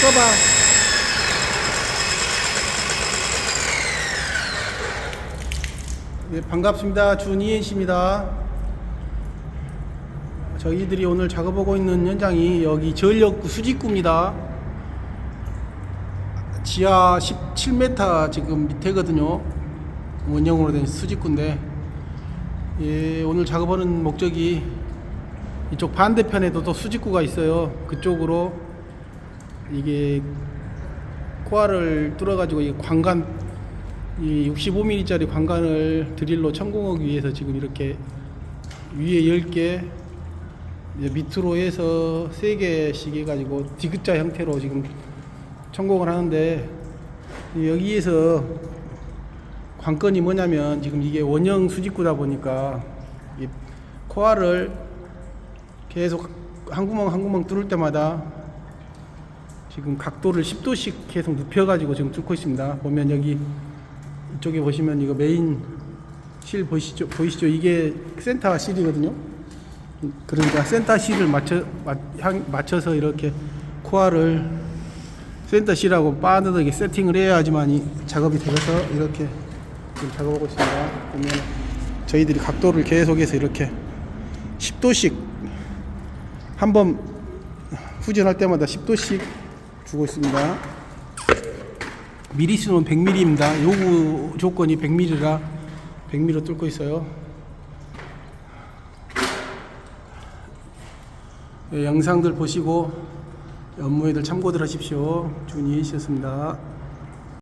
써봐. 네, 반갑습니다. 준이엔 씨입니다. 저희들이 오늘 작업하고 있는 현장이 여기 전력구 수직구입니다. 지하 17m 지금 밑에거든요. 원형으로 된 수직구인데, 예, 오늘 작업하는 목적이 이쪽 반대편에도 또 수직구가 있어요. 그쪽으로 이게 코알을 뚫어가지고 이 관관 이 65mm짜리 관관을 드릴로 천공하기 위해서 지금 이렇게 위에 10개 이제 밑으로 해서 3개씩 해가지고 디귿자 형태로 지금 천공을 하는데 여기에서 관건이 뭐냐면 지금 이게 원형 수직구다 보니까 이 코알을 계속 한 구멍 한 구멍 뚫을 때마다 지금 각도를 10도씩 계속 눕혀가지고 지금 뚫고 있습니다. 보면 여기 이쪽에 보시면 이거 메인 실 보시죠? 보이시죠? 이게 센터 실이거든요. 그러니까 센터 실을 맞춰 맞춰서 이렇게 코알을 센터 실하고 빠듯하게 세팅을 해야지만 이 작업이 되어서 이렇게 지금 작업하고 있습니다. 보면 저희들이 각도를 계속해서 이렇게 10도씩 한 번 후진할 때마다 10도씩 주고 있습니다. 미리 수는 100mm입니다. 요구 조건이 100mm라 100mm로 뚫고 있어요. 예, 영상들 보시고 업무에들 참고들 하십시오. 준이 씨였습니다.